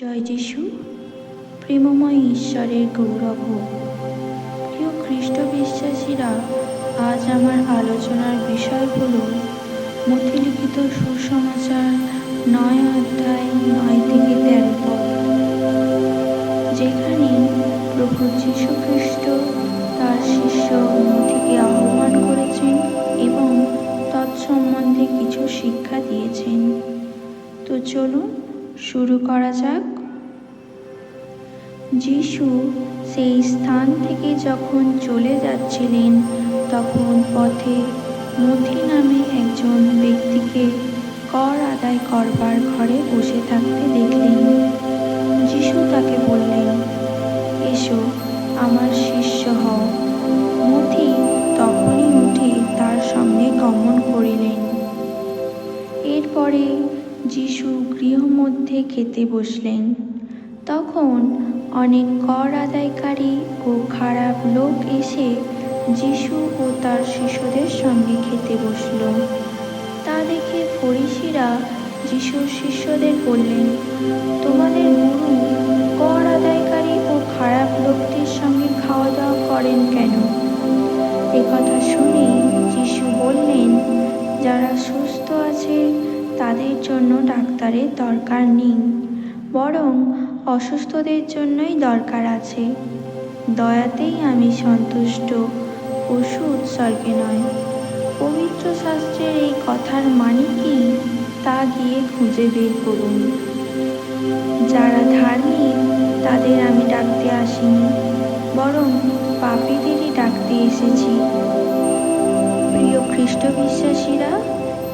জয় যিশু। প্রেমময় ঈশ্বরের গৌরব। প্রিয় খ্রিস্ট বিশ্বাসীরা, আজ আমার আলোচনার বিষয় হল মথিলিখিত সুসমাচার নয় অধ্যায় নয় থেকে তেরো পদ। যেখানে প্রভু যীশু খ্রিস্ট তার শিষ্য মথিকে আহ্বান করেছেন এবং তৎসম্বন্ধে কিছু শিক্ষা দিয়েছেন। তো চলুন শুরু করা যাক। যিশু সেই স্থান থেকে যখন চলে যাচ্ছিলেন, তখন পথে মথি নামে একজন ব্যক্তিকে কর আদায় করবার ঘরে বসে থাকতে দেখলেন। যিশু তাকে বললেন, এসো, আমার শিষ্য হও। মথি তখনই উঠে তার সঙ্গে গমন করিলেন। এরপরে যিশু গৃহমধ্যে খেতে বসলেন। তখন অনেক কর আদায়কারী ও খারাপ লোক এসে যিশু ও তার শিশুদের সঙ্গে খেতে বসল। তা দেখে ফরিসিরা যিশুর শিষ্যদের বললেন, তোমাদের গুরু কর আদায়কারী ও খারাপ লোকদের সঙ্গে খাওয়া দাওয়া করেন কেন? একথা শুনে যিশু বললেন, যারা সুস্থ আছে তাদের জন্য ডাক্তারের দরকার নেই, বরং অসুস্থদের জন্যই দরকার আছে। দয়াতেই আমি সন্তুষ্ট, পশু উৎসর্গে নয়। পবিত্র শাস্ত্রের এই কথার মানে কি, তা গিয়ে খুঁজে বের করুন। যারা ধার্মিক, তাদের আমি ডাকতে আসিনি, বরং পাপীদেরই ডাকতে এসেছি। প্রিয় খ্রিস্ট বিশ্বাসীরা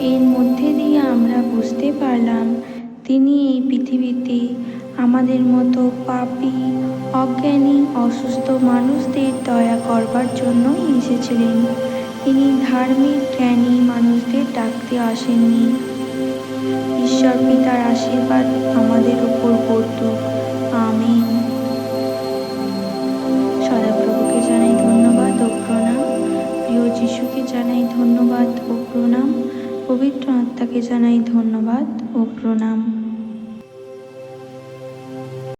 এর মধ্যে দিয়ে আমরা বুঝতে পারলাম, তিনি এই পৃথিবীতে আমাদের মতো পাপী, অজ্ঞানী, অসুস্থ মানুষদের দয়া করবার জন্যই এসেছিলেন। তিনি ধার্মিক, জ্ঞানী মানুষদের ডাকতে আসেননি। ঈশ্বর পিতার আশীর্বাদ আমাদের উপর পড়তুক আমিন। সদাপ্রভুকে জানাই ধন্যবাদ ও প্রণাম। প্রিয় যিশুকে জানাই ধন্যবাদ ও প্রণাম। পবিত্র আত্মাকে জানাই ধন্যবাদ ও প্রণাম।